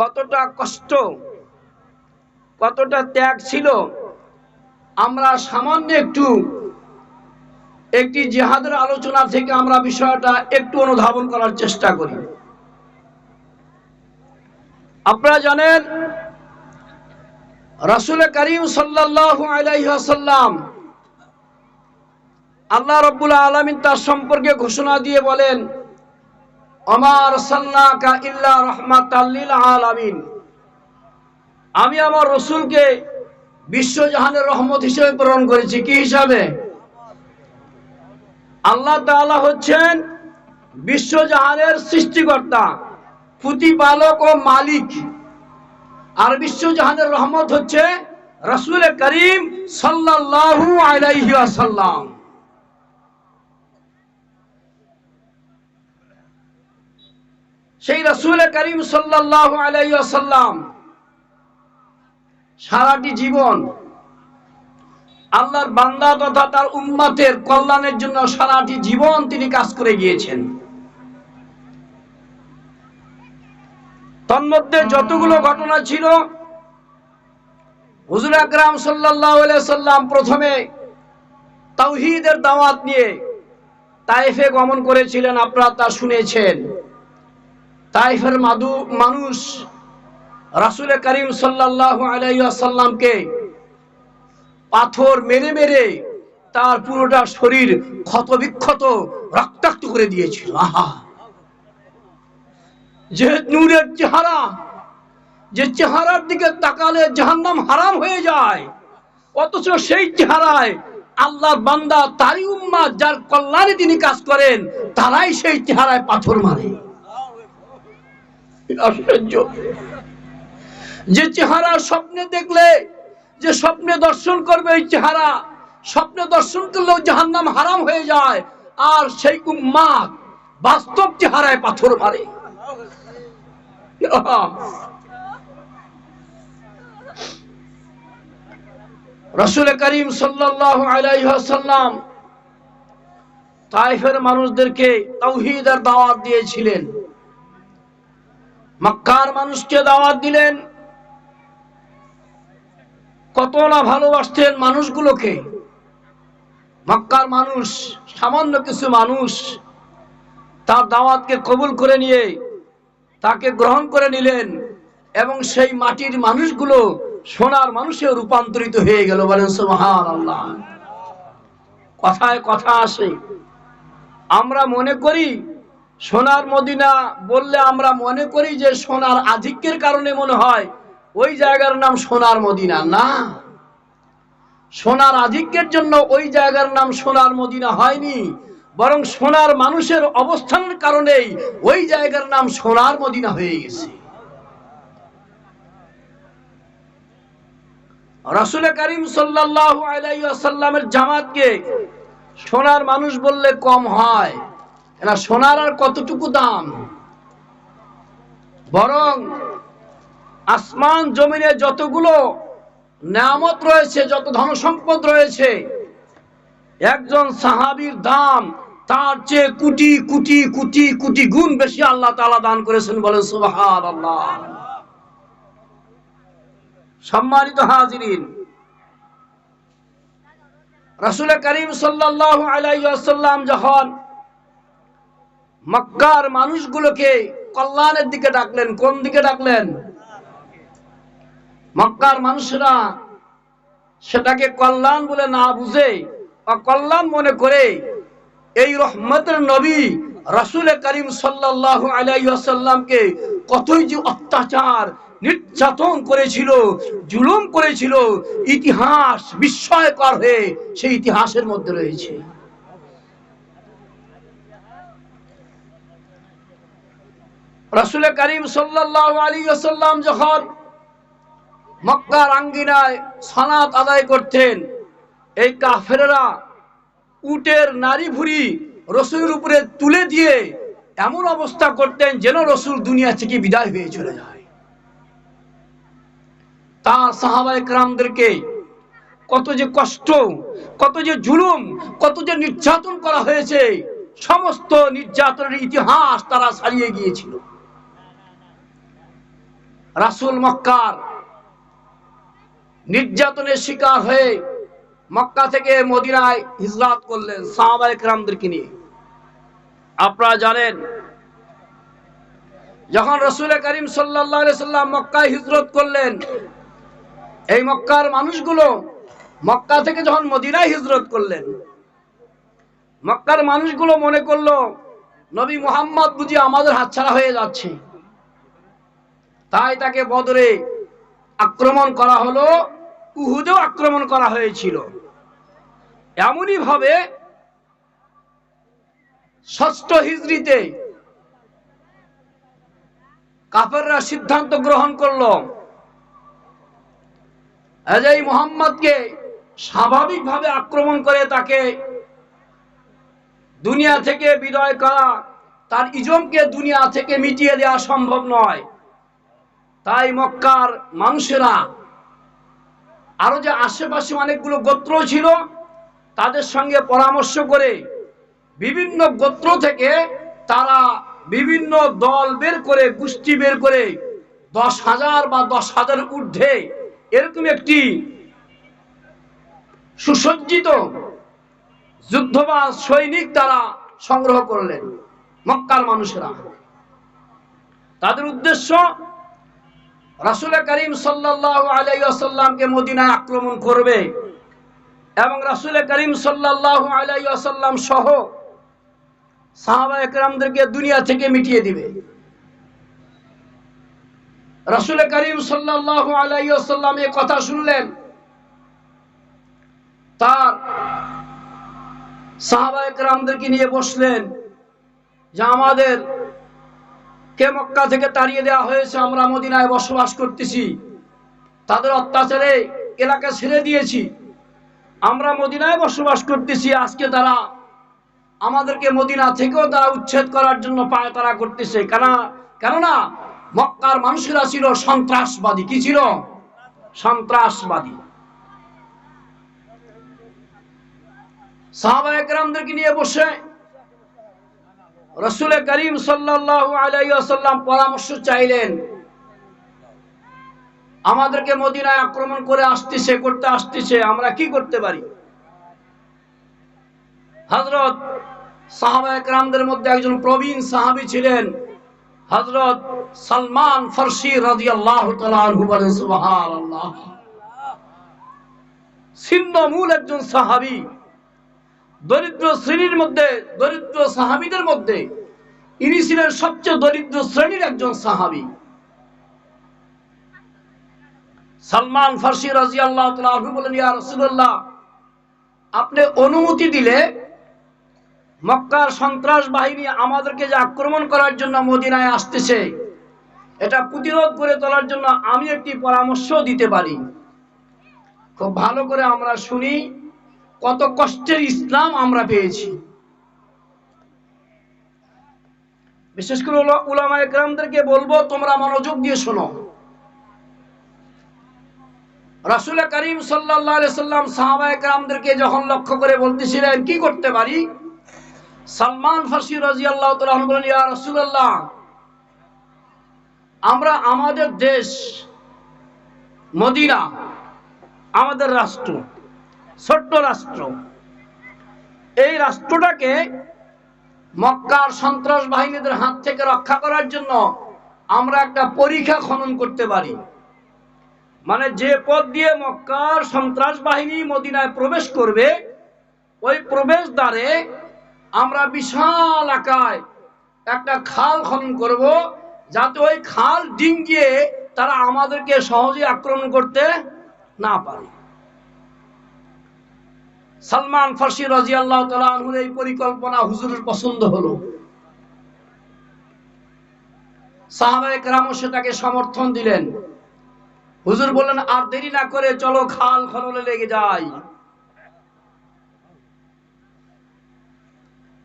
কতটা কষ্ট, কতটা ত্যাগ ছিল, আমরা সামান্য একটু একটি জেহাদের আলোচনা থেকে আমরা বিষয়টা একটু অনুধাবন করার চেষ্টা করি। আপনারা জানেন, রাসুল করিম আলাইসাল্লাম আল্লাহ রব্বুল আলমিন তার সম্পর্কে ঘোষণা দিয়ে বলেন আমার আমি আমার রসুলকে বিশ্বজাহানের রহমত হিসেবে প্রেরণ করেছি। কি হিসাবে? আল্লাহ তাআলা হচ্ছেন বিশ্বজাহানের সৃষ্টিকর্তা, প্রতিপালক ও মালিক। আর বিশ্বজাহানের রহমত হচ্ছে রসুল করিম সাল্লাল্লাহু আলাইহি ওয়াসাল্লাম। সেই রসুল করিম সাল্লাল্লাহু আলাইসাল্লাম সারাটি জীবন আল্লাহর বান্দা তথা তার উম্মাতের কল্যাণের জন্য সারাটি জীবন তিনি কাজ করে গিয়েছেন। তন্মধ্যে যতগুলো ঘটনা ছিল, হুজুর আকরাম আলাইহি সাল্লাম প্রথমে তাওহিদের দাওয়াত নিয়ে তাইফে গমন করেছিলেন, আপনারা তা শুনেছেন। তাইফের মাদু মানুষ রাসুল করিম সাল্লাল্লাহু আলাইহি সাল্লামকে পাথর মেরে মেরে তার পুরোটা শরীর ক্ষত বিক্ষত রক্তাক্ত করে দিয়েছিল। আহা! যে নূরের চেহারা, যে চেহারার দিকে তাকালে জাহান্নাম হারাম হয়ে যায়, অথচ সেই চেহারায় আল্লাহর বান্দা, তারই উম্মা যার কল্যাণে তিনি কাজ করেন, তারাই সেই চেহারায় পাথর মারে। আশ্চর্য। যে চেহারা স্বপ্নে দেখলে, যে স্বপ্নে দর্শন করবে এই চেহারা, স্বপ্নে দর্শন করলেও জাহান্নাম হারাম হয়ে যায়, আর সেই উম্মাদ বাস্তব চেহারায় পাথর মারে। রসুল করিম আলাইহি তাইফের মানুষদেরকে তাওহীদের দাওয়াত দিয়েছিলেন। মক্কার মানুষকে দাওয়াত দিলেন। কত না ভালোবাসতেন মানুষগুলোকে। মক্কার মানুষ, সামান্য কিছু মানুষ, তার দাওয়াতকে কবুল করে নিয়ে তাকে গ্রহণ করে নিলেন এবং সেই মাটির মানুষগুলো সোনার মানুষে রূপান্তরিত হয়ে গেল বলেন সুবহান আল্লাহ কথায় কথা আসে। আমরা মনে করি সোনার মদিনা বললে আমরা মনে করি যে সোনার আধিক্যের কারণে মনে হয়, ওই জায়গার নাম সোনার মদিনা না। সোনার আধিক্যের জন্য ওই জায়গার নাম সোনার মদিনা হয়নি, বরং সোনার মানুষের অবস্থানের কারণেই ওই জায়গার নাম সোনার মদিনা হয়ে গেছে। রাসুল করিম সাল্লাল্লাহু আলাইহি ওয়াসাল্লামের জামাতকে সোনার মানুষ বললে কম হয়। না সোনার আর কতটুকু দাম? বরং আসমান জমিনে যতগুলো নামত রয়েছে, যত ধন সম্পদ রয়েছে, একজন সাহাবীর দাম তার চেয়ে কোটি কোটি কোটি কোটি গুণ বেশি আল্লাহ তাআলা দান করেছেন বলেন সুবহানাল্লাহ। সম্মানিত হাজিরিন, রাসূল করিম আলাইহি ওয়াসাল্লাম যখন মক্কার মানুষগুলোকে কল্যাণের দিকে ডাকলেন। কোন দিকে ডাকলেন? মক্কার মানুষরা সেটাকে কল্যাণ বলে না বুঝে বা কল্যাণ মনে করে এই রহমতের নবী রাসুল করিম সাল্লাল্লাহু আলাইহি ওয়াসাল্লামকে কতই যে অত্যাচার, নির্যাতন করেছিল, জুলুম করেছিল, ইতিহাস বিস্ময়কর হয়ে সেই ইতিহাসের মধ্যে রয়েছে। রাসুল করিম আলাইহি ওয়াসাল্লাম যখন মক্কার আঙ্গিনায় সালাত আদায় করতেন, এই কাফেরা উটের নারী ভুরি রসুলের উপরে তুলে দিয়ে এমন অবস্থা করতেন যেন রসুল দুনিয়া থেকে বিদায় হয়ে চলে যায়। তার সাহাবাই ক্রামদেরকে কত যে কষ্ট, কত যে জুলুম, কত যে নির্যাতন করা হয়েছে, সমস্ত নির্যাতনের ইতিহাস তারা ছাড়িয়ে গিয়েছিল। রাসুল মক্কার নির্যাতনের শিকার হয়ে মক্কা থেকে মদিনায় হিজরাত করলেন সাহাবা একরামদেরকে নিয়ে। আপনারা জানেন, যখন রসুল করিম সাল্লাম মক্কায় হিজরত করলেন, এই মক্কার মানুষগুলো মক্কা থেকে যখন মদিনায় হিজরত করলেন, মক্কার মানুষগুলো মনে করল, নবী মোহাম্মদ বুঝি আমাদের হাতছাড়া হয়ে যাচ্ছে। তাই তাকে বদরে আক্রমণ করা হলো, উহুদেও আক্রমণ করা হয়েছিল। এমনই ভাবে ষষ্ঠ হিজড়িতে কাফেররা সিদ্ধান্ত গ্রহণ করল এই মোহাম্মদকে স্বাভাবিকভাবে আক্রমণ করে তাকে দুনিয়া থেকে বিদায় করা, তার ইজমকে দুনিয়া থেকে মিটিয়ে দেওয়া সম্ভব নয়। তাই মক্কার মানুষেরা, আরও যে আশেপাশে অনেকগুলো গোত্র ছিল, তাদের সঙ্গে পরামর্শ করে বিভিন্ন গোত্র থেকে তারা বিভিন্ন দল বের করে, গোষ্ঠী বের করে দশ হাজার বা দশ হাজার ঊর্ধ্বে এরকম একটি সুসজ্জিত যুদ্ধবাজ সৈনিক তারা সংগ্রহ করলেন মক্কার মানুষেরা। তাদের উদ্দেশ্য রাসুল করিম সাল্লাহ মদিনায় আক্রমণ করবে এবং রাসুল করিম সাল্লাহ আলাইসাল্লাম সহ সাহাবা একরামদেরকে দুনিয়া থেকে মিটিয়ে দিবে। রাসুল করিম সাল্লাহ আলাইসাল্লাম এ কথা শুনলেন। তার সাহাবা একরামদেরকে নিয়ে বসলেন যে, আমাদের কে মক্কা থেকে তাড়িয়ে দেওয়া হয়েছে? আমরা মদিনায় বসবাস করতেছি। তাদের অত্যাচারে এলাকা ছেড়ে দিয়েছি। আমরা মদিনায় বসবাস করতেছি। আজকে তারা আমাদেরকে মদিনা থেকেও তারা উচ্ছেদ করার জন্য পায় তারা করতেছে। কেন কেননা মক্কার মানুষেরা ছিল সন্ত্রাসবাদী। কি ছিল? সন্ত্রাসবাদী। সাহাবা একরামদেরকে নিয়ে বসে রসুল করিম সাল্লাহ আলাইসাল্লাম পরামর্শ চাইলেন, আমাদেরকে মদিনায় আক্রমণ করে আসতেছে, করতে আসতেছে, আমরা কি করতে পারি? হজরত সাহাবা একরামদের মধ্যে একজন প্রবীণ সাহাবি ছিলেন হজরত সালমান ফরসি রাজি আল্লাহ ছিন্নমূল একজন সাহাবি দরিদ্র শ্রেণির মধ্যে, দরিদ্র সাহাবিদের মধ্যে, ইনি ছিলেন সবচেয়ে দরিদ্র শ্রেণির একজন সাহাবি। সালমান ফার্সি রাজি আল্লাহ বলেন, ইয়া রসুল্লাহ আপনি অনুমতি দিলে মক্কার সন্ত্রাস বাহিনী আমাদেরকে যে আক্রমণ করার জন্য মদিনায় আসতেছে, এটা প্রতিরোধ করে তোলার জন্য আমি একটি পরামর্শ দিতে পারি। খুব ভালো করে আমরা শুনি কত কষ্টের ইসলাম আমরা পেয়েছি। বিশেষ করে উলামা একরামদেরকে বলব, তোমরা মনোযোগ দিয়ে শোনো। রাসুল করিম সাল্লাম সাহাবা একরামদেরকে যখন লক্ষ্য করে বলতেছিলেন, কি করতে পারি? সালমান ফাসি রাজি আল্লাহ বলেন, ইয়া রসুল্লাহ আমরা আমাদের দেশ, মদিনা, আমাদের রাষ্ট্র ছোট্ট রাষ্ট্র। এই রাষ্ট্রটাকে মক্কার সন্ত্রাস বাহিনীদের হাত থেকে রক্ষা করার জন্য আমরা একটা পরীক্ষা খনন করতে পারি। মানে যে পথ দিয়ে মক্কার সন্ত্রাস বাহিনী মদিনায় প্রবেশ করবে, ওই প্রবেশ দ্বারে আমরা বিশাল আকায় একটা খাল খনন করব, যাতে ওই খাল ডিঙ্গিয়ে তারা আমাদেরকে সহজে আক্রমণ করতে না পারে। সালমান ফার্সি রাজি আল্লাহ তালুর এই পরিকল্পনা হুজুরের পছন্দ হলো। সাহাবায় কেরামসে তাকে সমর্থন দিলেন। হুজুর বললেন, আর দেরি না করে চলো, খাল খনলে লেগে যাই।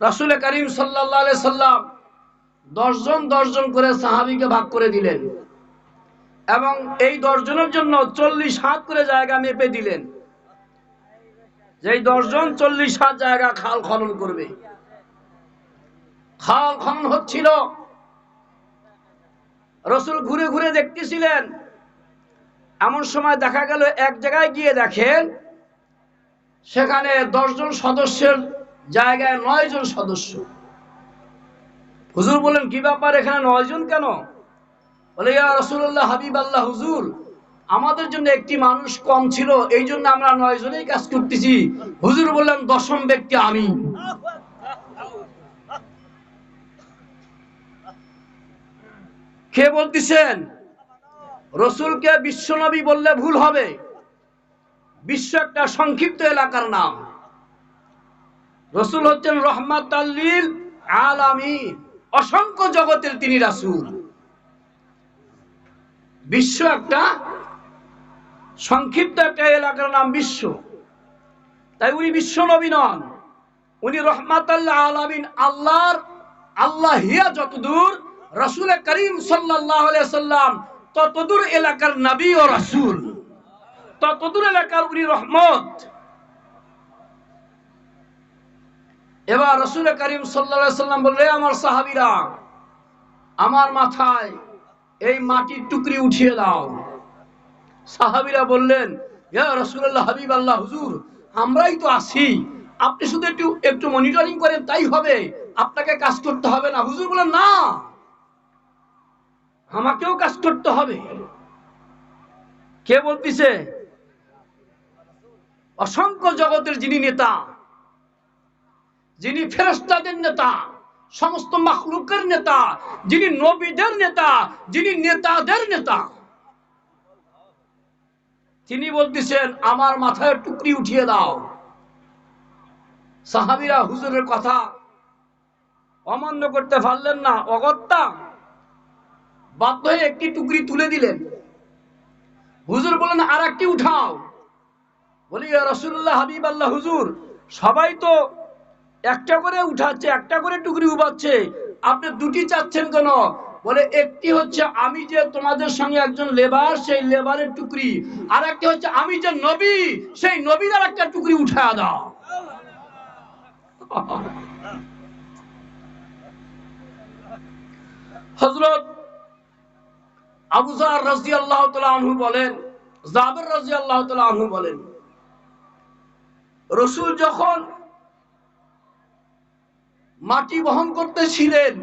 রাসুল করিম সাল্লাহ সাল্লাম দশজন দশজন করে সাহাবিকে ভাগ করে দিলেন এবং এই দশজনের জন্য চল্লিশ হাত করে জায়গা মেপে দিলেন। যেই দশজন চল্লিশ হাত জায়গা খাল খনন করবে। খাল খনন হচ্ছিল। রসুল ঘুরে ঘুরে দেখতেছিলেন। এমন সময় দেখা গেল, এক জায়গায় গিয়ে দেখেন, সেখানে দশজন সদস্যের জায়গায় নয় জন সদস্য। হুজুর বলেন কি ব্যাপার এখানে নয় জন কেন? বলে, ইয়া রসুল্লাহ হাবিব আল্লাহ হুজুর। আমাদের জন্য একটি মানুষ কম ছিল, এই জন্য আমরা নয় জনেই কাজ করতেছি। হুজুর বললেন, দশম ব্যক্তি আমি। কে বলতেছেন? রসুলকে বিশ্বনবী বললে ভুল হবে। বিশ্ব একটা সংক্ষিপ্ত এলাকার নাম। রসুল হচ্ছেন রহমাত অসংখ্য জগতের তিনি রাসুল। বিশ্ব একটা সংক্ষিপ্ত একটা এলাকার নাম বিশ্ব। তাই উনি বিশ্ব নবী নন। উনি রহমাত আল্লাহ আলামিন আল্লাহর আল্লাহ হিয়া যতদূর রসুল করিম সাল্লাম ততদূর এলাকার নবী ও রসুল। ততদূর এলাকার উনি রহমত। এবার রসুল করিম সাল্লা সাল্লাম বললে আমার সাহাবিরা, আমার মাথায় এই মাটির টুকরি উঠিয়ে দাও। সাহাবিরা বললেন হাবিব আল্লাহ হুজুর, আমরাই তো আছি। আপনি শুধু একটু একটু মনিটরিং করেন, তাই হবে। আপনাকে কাজ করতে হবে না। হুজুর বলেন না। আমাকেও কাজ করতে হবে। কে বলতিছে? অসংখ্য জগতের যিনি নেতা, যিনি ফেরস্তাদের নেতা, সমস্ত মাখলুকের নেতা, যিনি নবীদের নেতা, যিনি নেতাদের নেতা। তিনি বলতেছেন, আমার মাথায় টুকরি উঠিয়ে দাও। সাহাবিরা হুজুরের কথা অমান্য করতে পারলেন না, অগত্যা বাধ্য হয়ে একটি টুকরি তুলে দিলেন। হুজুর বলেন আর একটি উঠাও। বলি রসুল্লাহ হাবিব আল্লাহ, হুজুর, সবাই তো একটা করে উঠাচ্ছে, একটা করে টুকরি উবাচ্ছে আপনি দুটি চাচ্ছেন কেন? বলে, একটি হচ্ছে আমি যে তোমাদের সঙ্গে একজন লেবার সেই লেবারের টুকরি। আর একটি হচ্ছে আমি যে নবী, সেই নবীর আর একটা টুকরি উঠা দাও। হজরত আবুজার রাজি আল্লাহ আনহু বলেন, জাবের রাজি আল্লাহ আনহু বলেন, রসুল যখন মাটি বহন করতেছিলেন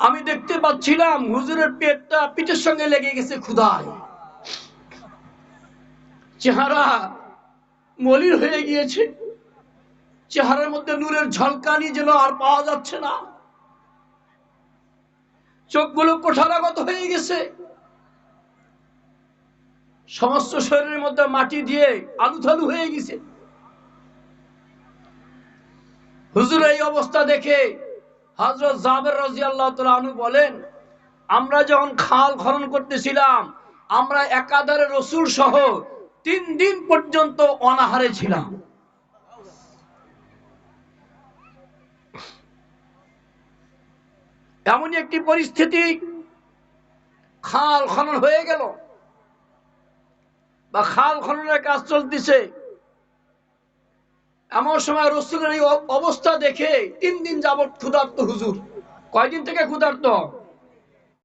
আমি দেখতে পাচ্ছিলাম হুজুরের পেটটা পিঠের সঙ্গে লেগে গেছে ক্ষুধায়। চেহারা মলির হয়ে গিয়েছে। চেহারার মধ্যে নূরের ঝলকানি যেন আর পাওয়া যাচ্ছে না। চোখগুলো কোঠারাগত হয়ে গেছে। সমস্ত শরীরের মধ্যে মাটি দিয়ে আলুথালু হয়ে গেছে। হুজুর এই অবস্থা দেখে হজরত জাবের রাজি আনু বলেন, আমরা যখন খাল খনন করতেছিলাম, আমরা একাধারে রসুল সহ তিন দিন পর্যন্ত অনাহারে ছিলাম। এমনই একটি পরিস্থিতি, খাল খনন হয়ে গেল, বা খাল খননের কাজ চলতেছে। এমন সময় রসুলের এই অবস্থা দেখে তিন দিন যাবৎ ক্ষুধার্ত হুজুর। কয়দিন থেকে ক্ষুধার্ত?